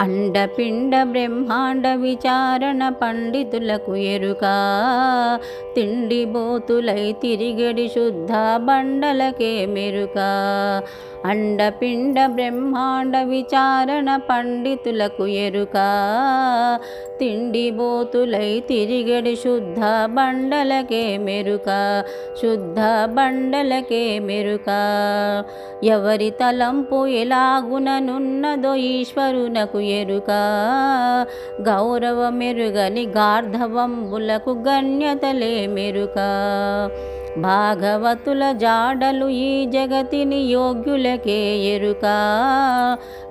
అండపిండ బ్రహ్మాండ విచారణ పండితులకు ఎరుక. తిండి బోతులై తిరిగడి శుద్ధ బండలకే మెరుక. అండపిండ బ్రహ్మాండ విచారణ పండితులకు ఎరుక. తిండి బోతులై తిరిగడి శుద్ధ బండలకే మెరుక. శుద్ధ బండలకే మెరుక. ఎవరి తలంపు ఎలాగుననున్నదో ఈశ్వరునకు ఎరుక. గౌరవ మెరుగని గార్ధవంబులకు గణ్యతలే మెరుక. భాగవతుల జాడలు ఈ జగతిని యోగ్యులకే ఎరుక.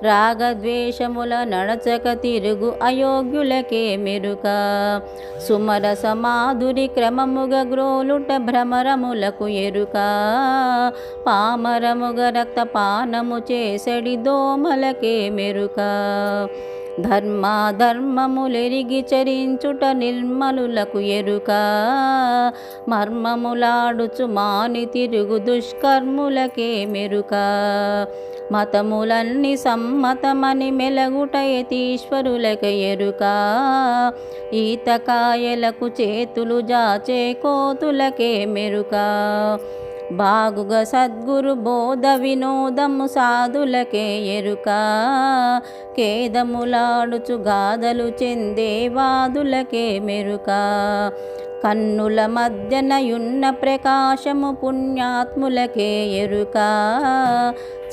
రాగద్వేషముల నడచక తిరుగు అయోగ్యులకే మెరుక. సుమర సమాధురి క్రమముగ గ్రోలుట భ్రమరములకు ఎరుక. పామరముగ రక్తపానము చేసడి దోమలకే మెరుక. ధర్మాధర్మములెరిగి చరించుట నిర్మలులకు ఎరుక. మర్మములాడుచు మాని తిరుగు దుష్కర్ములకే మెరుక. మతములన్నీ సమ్మతమని మెలగుట యతీశ్వరులక ఎరుక. ఈతకాయలకు చేతులు జాచే కోతులకే మెరుక. బాగుగా సద్గురు బోధ వినోదము సాధులకే ఎరుక. కేదములాడుచు గాథలు చెందే వాదులకే మెరుక. కన్నుల మధ్యనయున్న ప్రకాశము పుణ్యాత్ములకే ఎరుక.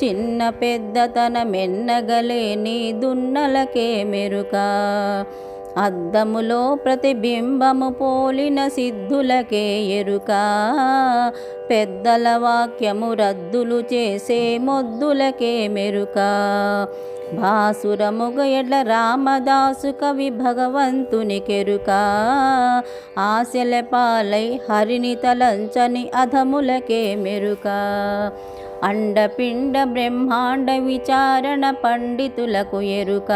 చిన్న పెద్దతన మెన్నగలేని దున్నలకే మెరుక. అద్దములో ప్రతిబింబము పోలిన సిద్ధులకే ఎరుక. పెద్దల వాక్యము రద్దులు చేసే మొద్దులకే మెరుక. భాసురముగ ఎడ్ల రామదాసు కవి భగవంతుని కెరుక. ఆశల పాలై హరిని తలంచని అధములకే మెరుక. అండపిండ బ్రహ్మాండ విచారణ పండితులకు ఎరుక.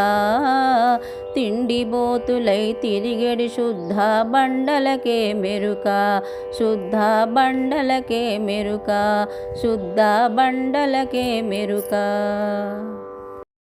తిండి బోతులై తిరిగడి శుద్ధ బండలకే మెరుక. శుద్ధ బండలకే మెరుక. శుద్ధ బండలకే మెరుక.